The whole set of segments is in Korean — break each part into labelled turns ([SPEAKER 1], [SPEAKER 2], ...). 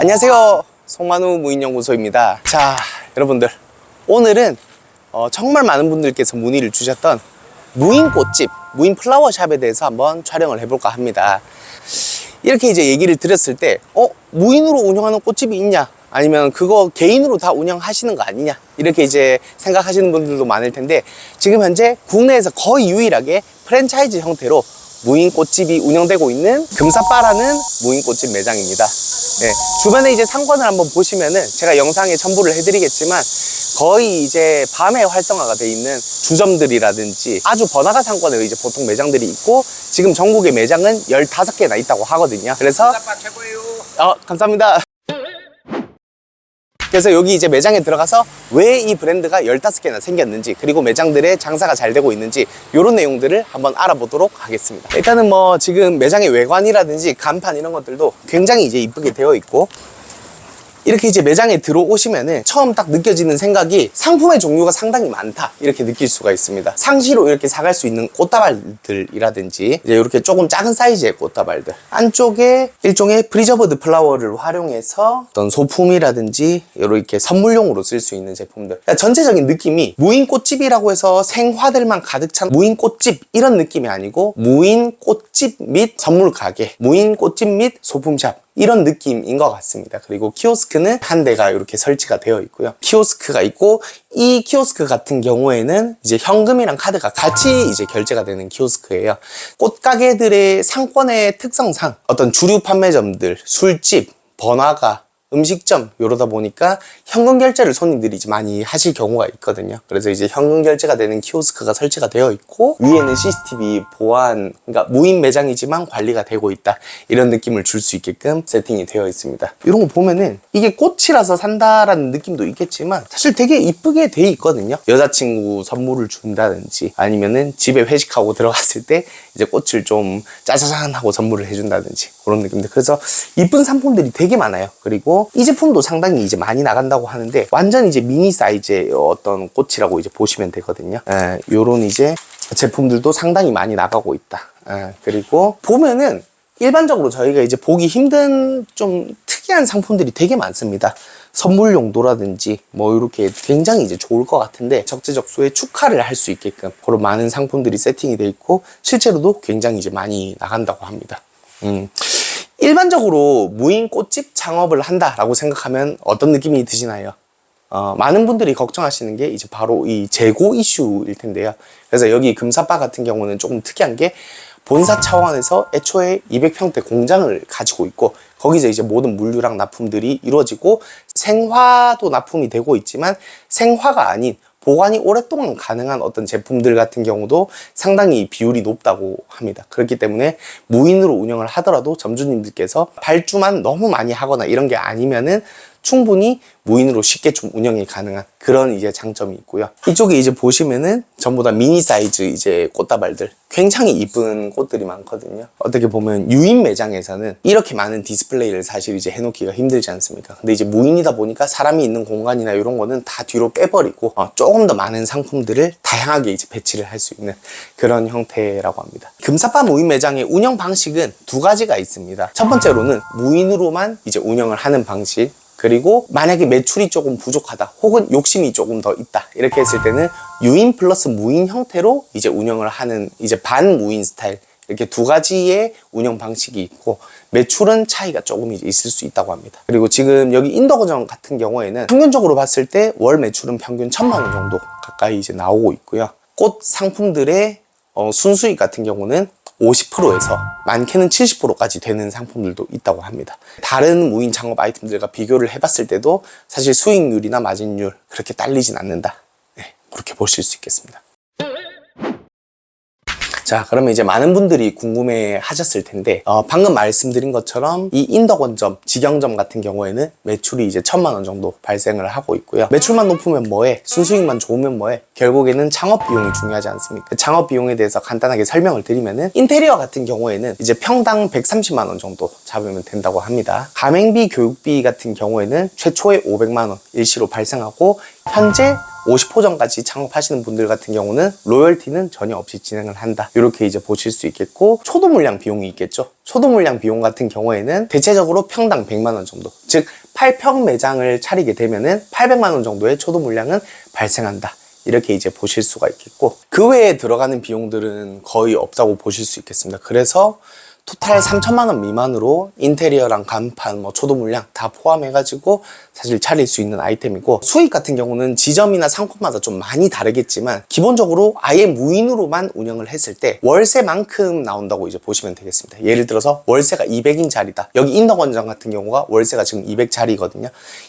[SPEAKER 1] 안녕하세요. 송만우 무인연구소입니다. 자, 여러분들. 오늘은 어, 정말 많은 분들께서 문의를 주셨던 무인 꽃집, 무인 플라워샵에 대해서 한번 촬영을 해볼까 합니다. 이렇게 이제 얘기를 드렸을 때, 어, 무인으로 운영하는 꽃집이 있냐? 아니면 그거 개인으로 다 운영하시는 거 아니냐? 이렇게 이제 생각하시는 분들도 많을 텐데, 지금 현재 국내에서 거의 유일하게 프랜차이즈 형태로 무인 꽃집이 운영되고 있는 금사빠라는 무인 꽃집 매장입니다. 네, 주변에 이제 상권을 한번 보시면은 제가 영상에 첨부를 해드리겠지만 거의 이제 밤에 활성화가 돼 있는 주점들이라든지 아주 번화가 상권에 이제 보통 매장들이 있고 지금 전국에 매장은 15개나 있다고 하거든요. 그래서
[SPEAKER 2] 아빠 최고예요.
[SPEAKER 1] 어, 감사합니다. 그래서 여기 이제 매장에 들어가서 왜 이 브랜드가 15개나 생겼는지 그리고 매장들의 장사가 잘 되고 있는지 이런 내용들을 한번 알아보도록 하겠습니다. 일단은 뭐 지금 매장의 외관이라든지 간판 이런 것들도 굉장히 이제 이쁘게 되어 있고 이렇게 이제 매장에 들어오시면은 처음 딱 느껴지는 생각이 상품의 종류가 상당히 많다. 이렇게 느낄 수가 있습니다. 상시로 이렇게 사갈 수 있는 꽃다발들이라든지 이제 이렇게 조금 작은 사이즈의 꽃다발들. 안쪽에 일종의 프리저버드 플라워를 활용해서 어떤 소품이라든지 이렇게 선물용으로 쓸 수 있는 제품들. 그러니까 전체적인 느낌이 무인 꽃집이라고 해서 생화들만 가득 찬 무인 꽃집 이런 느낌이 아니고 무인 꽃집 및 선물 가게 무인 꽃집 및 소품샵 이런 느낌인 것 같습니다. 그리고 키오스크는 한 대가 이렇게 설치가 되어 있고요. 키오스크가 있고 이 키오스크 같은 경우에는 이제 현금이랑 카드가 같이 이제 결제가 되는 키오스크예요. 꽃가게들의 상권의 특성상 어떤 주류 판매점들, 술집, 번화가 음식점 이러다 보니까 현금 결제를 손님들이 이제 많이 하실 경우가 있거든요. 그래서 이제 현금 결제가 되는 키오스크가 설치가 되어 있고 위에는 CCTV 보안 그러니까 무인 매장이지만 관리가 되고 있다 이런 느낌을 줄 수 있게끔 세팅이 되어 있습니다. 이런 거 보면은 이게 꽃이라서 산다라는 느낌도 있겠지만 사실 되게 이쁘게 돼 있거든요. 여자친구 선물을 준다든지 아니면은 집에 회식하고 들어갔을 때 이제 꽃을 좀 짜자잔 하고 선물을 해준다든지 그런 느낌인데 그래서 이쁜 상품들이 되게 많아요. 그리고 이 제품도 상당히 이제 많이 나간다고 하는데 완전 이제 미니 사이즈의 어떤 꽃이라고 이제 보시면 되거든요. 예, 요런 이제 제품들도 상당히 많이 나가고 있다. 예, 그리고 보면은 일반적으로 저희가 이제 보기 힘든 좀 특이한 상품들이 되게 많습니다. 선물 용도라든지 뭐 이렇게 굉장히 이제 좋을 것 같은데 적재적소에 축하를 할 수 있게끔 그런 많은 상품들이 세팅이 돼 있고 실제로도 굉장히 이제 많이 나간다고 합니다. 음. 일반적으로 무인 꽃집 창업을 한다라고 생각하면 어떤 느낌이 드시나요? 어, 많은 분들이 걱정하시는 게 이제 바로 이 재고 이슈일 텐데요. 그래서 여기 금사빠 같은 경우는 조금 특이한 게 본사 차원에서 애초에 200평대 공장을 가지고 있고 거기서 이제 모든 물류랑 납품들이 이루어지고 생화도 납품이 되고 있지만 생화가 아닌 보관이 오랫동안 가능한 어떤 제품들 같은 경우도 상당히 비율이 높다고 합니다. 그렇기 때문에 무인으로 운영을 하더라도 점주님들께서 발주만 너무 많이 하거나 이런 게 아니면은 충분히 무인으로 쉽게 좀 운영이 가능한 그런 이제 장점이 있고요. 이쪽에 이제 보시면은 전부 다 미니 사이즈 이제 꽃다발들 굉장히 이쁜 꽃들이 많거든요. 어떻게 보면 유인 매장에서는 이렇게 많은 디스플레이를 사실 이제 해놓기가 힘들지 않습니까? 근데 이제 무인이다 보니까 사람이 있는 공간이나 이런 거는 다 뒤로 빼버리고 어, 조금 더 많은 상품들을 다양하게 이제 배치를 할 수 있는 그런 형태라고 합니다. 금사빠 무인 매장의 운영 방식은 두 가지가 있습니다. 첫 번째로는 무인으로만 이제 운영을 하는 방식. 그리고 만약에 매출이 조금 부족하다 혹은 욕심이 조금 더 있다 이렇게 했을 때는 유인 플러스 무인 형태로 이제 운영을 하는 이제 반무인 스타일 이렇게 두 가지의 운영 방식이 있고 매출은 차이가 조금 있을 수 있다고 합니다. 그리고 지금 여기 인도거점 같은 경우에는 평균적으로 봤을 때 월 매출은 평균 천만 원 정도 가까이 이제 나오고 있고요. 꽃 상품들의 어, 순수익 같은 경우는 50%에서 많게는 70%까지 되는 상품들도 있다고 합니다. 다른 무인 창업 아이템들과 비교를 해봤을 때도 사실 수익률이나 마진율 그렇게 딸리진 않는다. 네, 그렇게 보실 수 있겠습니다. 자, 그러면 이제 많은 분들이 궁금해 하셨을 텐데, 어, 방금 말씀드린 것처럼 이 인덕원점, 직영점 같은 경우에는 매출이 이제 천만 원 정도 발생을 하고 있고요. 매출만 높으면 뭐해? 순수익만 좋으면 뭐해? 결국에는 창업 비용이 중요하지 않습니까? 그 창업 비용에 대해서 간단하게 설명을 드리면은 인테리어 같은 경우에는 이제 평당 130만 원 정도 잡으면 된다고 합니다. 가맹비, 교육비 같은 경우에는 최초에 500만 원 일시로 발생하고 현재 50호점까지 창업하시는 분들 같은 경우는 로열티는 전혀 없이 진행을 한다. 이렇게 이제 보실 수 있겠고 초도 물량 비용이 있겠죠. 초도 물량 비용 같은 경우에는 대체적으로 평당 100만 원 정도. 즉 8평 매장을 차리게 되면은 800만 원 정도의 초도 물량은 발생한다. 이렇게 이제 보실 수가 있겠고 그 외에 들어가는 비용들은 거의 없다고 보실 수 있겠습니다. 그래서 토탈 3천만 원 미만으로 인테리어랑 간판, 뭐 초도 물량 다 포함해가지고 사실 차릴 수 있는 아이템이고 수익 같은 경우는 지점이나 상품마다 좀 많이 다르겠지만 기본적으로 아예 무인으로만 운영을 했을 때 월세만큼 나온다고 이제 보시면 되겠습니다. 예를 들어서 월세가 200인짜리다. 여기 인덕원장 같은 경우가 월세가 지금 200짜리거든요.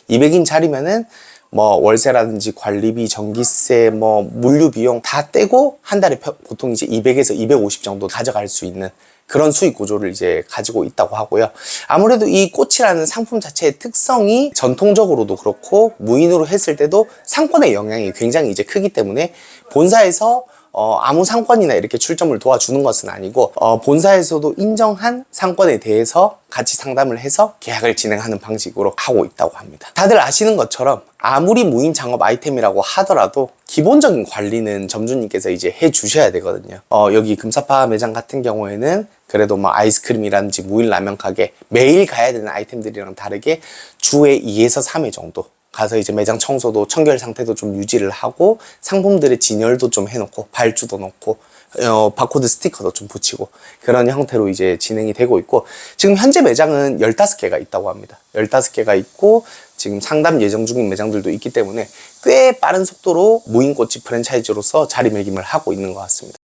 [SPEAKER 1] 200인짜리면은 뭐 월세라든지 관리비, 전기세, 뭐 물류 비용 다 떼고 한 달에 펴- 보통 이제 200에서 250 정도 가져갈 수 있는 그런 수익 구조를 이제 가지고 있다고 하고요. 아무래도 이 꽃이라는 상품 자체의 특성이 전통적으로도 그렇고 무인으로 했을 때도 상권의 영향이 굉장히 이제 크기 때문에 본사에서 어, 아무 상권이나 이렇게 출점을 도와주는 것은 아니고 어, 본사에서도 인정한 상권에 대해서 같이 상담을 해서 계약을 진행하는 방식으로 하고 있다고 합니다. 다들 아시는 것처럼 아무리 무인 창업 아이템이라고 하더라도 기본적인 관리는 점주님께서 이제 해 주셔야 되거든요. 어, 여기 금사파 매장 같은 경우에는 그래도 뭐 아이스크림이라든지 무인 라면 가게 매일 가야 되는 아이템들이랑 다르게 주에 2에서 3회 정도 가서 이제 매장 청소도 청결 상태도 좀 유지를 하고 상품들의 진열도 좀 해놓고 발주도 넣고 어, 바코드 스티커도 좀 붙이고 그런 형태로 이제 진행이 되고 있고 지금 현재 매장은 15개가 있다고 합니다. 15개가 있고 지금 상담 예정 중인 매장들도 있기 때문에 꽤 빠른 속도로 무인꽃집 프랜차이즈로서 자리매김을 하고 있는 것 같습니다.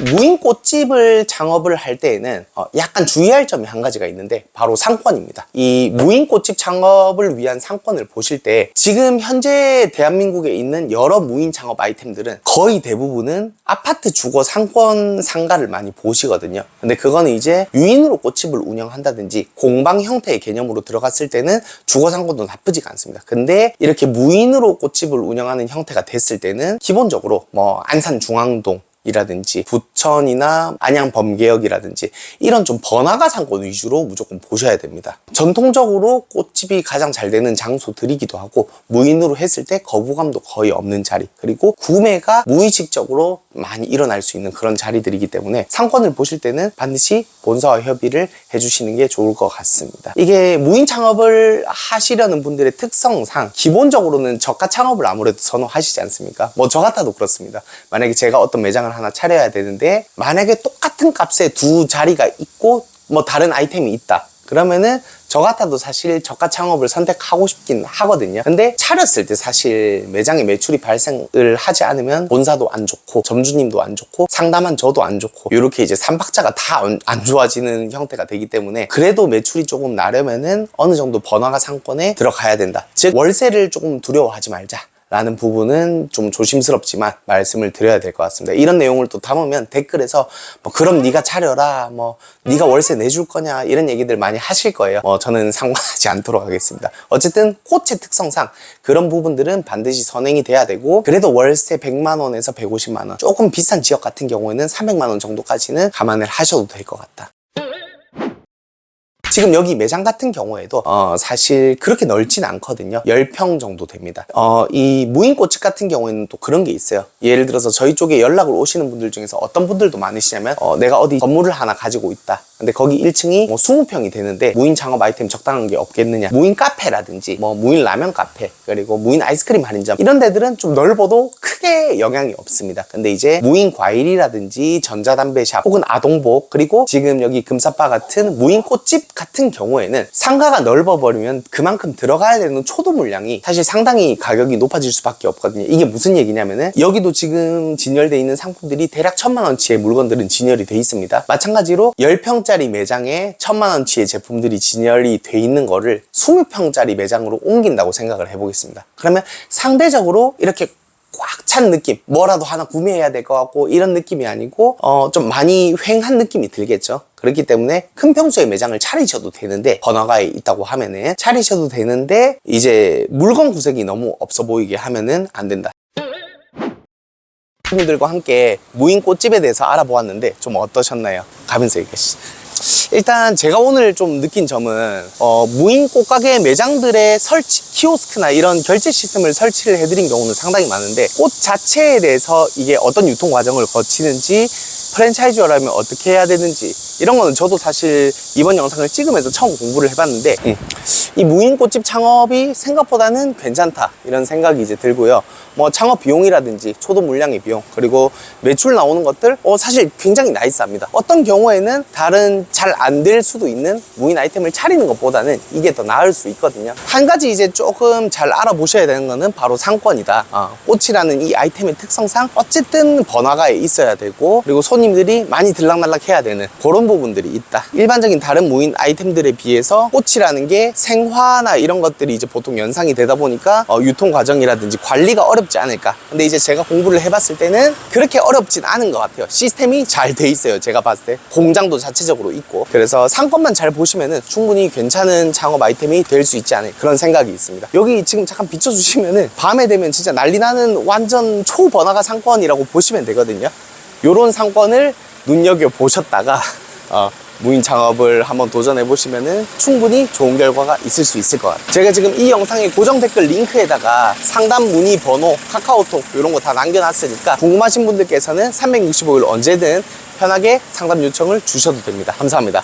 [SPEAKER 1] 무인 꽃집을 창업을 할 때에는 어, 약간 주의할 점이 한 가지가 있는데 바로 상권입니다. 이 무인 꽃집 창업을 위한 상권을 보실 때 지금 현재 대한민국에 있는 여러 무인 창업 아이템들은 거의 대부분은 아파트 주거 상권 상가를 많이 보시거든요. 근데 그거는 이제 유인으로 꽃집을 운영한다든지 공방 형태의 개념으로 들어갔을 때는 주거 상권도 나쁘지가 않습니다. 근데 이렇게 무인으로 꽃집을 운영하는 형태가 됐을 때는 기본적으로 뭐 안산 중앙동 이라든지 부천이나 안양 범계역이라든지 이런 좀 번화가 상권 위주로 무조건 보셔야 됩니다. 전통적으로 꽃집이 가장 잘 되는 장소들이기도 하고 무인으로 했을 때 거부감도 거의 없는 자리 그리고 구매가 무의식적으로 많이 일어날 수 있는 그런 자리들이기 때문에 상권을 보실 때는 반드시 본사와 협의를 해주시는 게 좋을 것 같습니다. 이게 무인 창업을 하시려는 분들의 특성상 기본적으로는 저가 창업을 아무래도 선호하시지 않습니까? 뭐 저 같아도 그렇습니다. 만약에 제가 어떤 매장을 하나 차려야 되는데 만약에 똑같은 값에 두 자리가 있고 뭐 다른 아이템이 있다. 그러면은 저 같아도 사실 저가 창업을 선택하고 싶긴 하거든요. 근데 차렸을 때 사실 매장에 매출이 발생을 하지 않으면 본사도 안 좋고 점주님도 안 좋고 상담한 저도 안 좋고 이렇게 이제 삼박자가 다 안 좋아지는 형태가 되기 때문에 그래도 매출이 조금 나려면은 어느 정도 번화가 상권에 들어가야 된다. 즉 월세를 조금 두려워하지 말자. 라는 부분은 좀 조심스럽지만 말씀을 드려야 될 것 같습니다. 이런 내용을 또 담으면 댓글에서 뭐 그럼 네가 차려라 뭐 네가 월세 내줄 거냐 이런 얘기들 많이 하실 거예요. 뭐 저는 상관하지 않도록 하겠습니다. 어쨌든 꽃의 특성상 그런 부분들은 반드시 선행이 돼야 되고 그래도 월세 100만 원에서 150만 원 조금 비싼 지역 같은 경우에는 300만 원 정도까지는 감안을 하셔도 될 것 같다. 지금 여기 매장 같은 경우에도 어, 사실 그렇게 넓진 않거든요. 10평 정도 됩니다. 어, 이 무인 꽃집 같은 경우에는 또 그런 게 있어요. 예를 들어서 저희 쪽에 연락을 오시는 분들 중에서 어떤 분들도 많으시냐면 어, 내가 어디 건물을 하나 가지고 있다. 근데 거기 1층이 뭐 20평이 되는데 무인 창업 아이템 적당한 게 없겠느냐. 무인 카페라든지 뭐 무인 라면 카페 그리고 무인 아이스크림 할인점 이런 데들은 좀 넓어도 크게 영향이 없습니다. 근데 이제 무인 과일이라든지 전자담배샵 혹은 아동복 그리고 지금 여기 금사빠 같은 무인 꽃집 같은 경우에는 상가가 넓어버리면 그만큼 들어가야 되는 초도 물량이 사실 상당히 가격이 높아질 수밖에 없거든요. 이게 무슨 얘기냐면은 여기도 지금 진열돼 있는 상품들이 대략 천만 원치의 물건들은 진열이 돼 있습니다. 마찬가지로 10평짜리 매장에 천만 원치의 제품들이 진열이 돼 있는 거를 20평짜리 매장으로 옮긴다고 생각을 해보겠습니다. 그러면 상대적으로 이렇게 꽉 찬 느낌 뭐라도 하나 구매해야 될 것 같고 이런 느낌이 아니고 어, 좀 많이 횡한 느낌이 들겠죠. 그렇기 때문에 큰 평수의 매장을 차리셔도 되는데 번화가에 있다고 하면은 차리셔도 되는데 이제 물건 구색이 너무 없어 보이게 하면은 안 된다. 분들과 함께 무인 꽃집에 대해서 알아보았는데 좀 어떠셨나요? 가면서 얘기하시죠 일단 제가 오늘 좀 느낀 점은 어, 무인 꽃가게 매장들의 설치 키오스크나 이런 결제 시스템을 설치를 해드린 경우는 상당히 많은데 꽃 자체에 대해서 이게 어떤 유통 과정을 거치는지 프랜차이즈라면 어떻게 해야 되는지 이런 거는 저도 사실 이번 영상을 찍으면서 처음 공부를 해봤는데 음, 이 무인 꽃집 창업이 생각보다는 괜찮다 이런 생각이 이제 들고요. 뭐 창업 비용이라든지 초도 물량의 비용 그리고 매출 나오는 것들 어, 사실 굉장히 나이스합니다. 어떤 경우에는 다른 잘 안 될 수도 있는 무인 아이템을 차리는 것보다는 이게 더 나을 수 있거든요. 한 가지 이제 조금 잘 알아보셔야 되는 거는 바로 상권이다. 어, 꽃이라는 이 아이템의 특성상 어쨌든 번화가에 있어야 되고 그리고 손님들이 많이 들락날락 해야 되는 그런 부분들이 있다. 일반적인 다른 무인 아이템들에 비해서 꽃이라는 게 생화나 이런 것들이 이제 보통 연상이 되다 보니까 어, 유통 과정이라든지 관리가 어렵지 않을까. 근데 이제 제가 공부를 해봤을 때는 그렇게 어렵진 않은 것 같아요. 시스템이 잘 돼 있어요 제가 봤을 때. 공장도 자체적으로 있고. 그래서 상권만 잘 보시면은 충분히 괜찮은 창업 아이템이 될 수 있지 않을까 그런 생각이 있습니다. 여기 지금 잠깐 비춰주시면은 밤에 되면 진짜 난리 나는 완전 초번화가 상권이라고 보시면 되거든요. 요런 상권을 눈여겨 보셨다가 어, 무인 창업을 한번 도전해 보시면은 충분히 좋은 결과가 있을 수 있을 것 같아요. 제가 지금 이 영상의 고정 댓글 링크에다가 상담 문의 번호, 카카오톡 이런 거 다 남겨놨으니까 궁금하신 분들께서는 365일 언제든 편하게 상담 요청을 주셔도 됩니다. 감사합니다.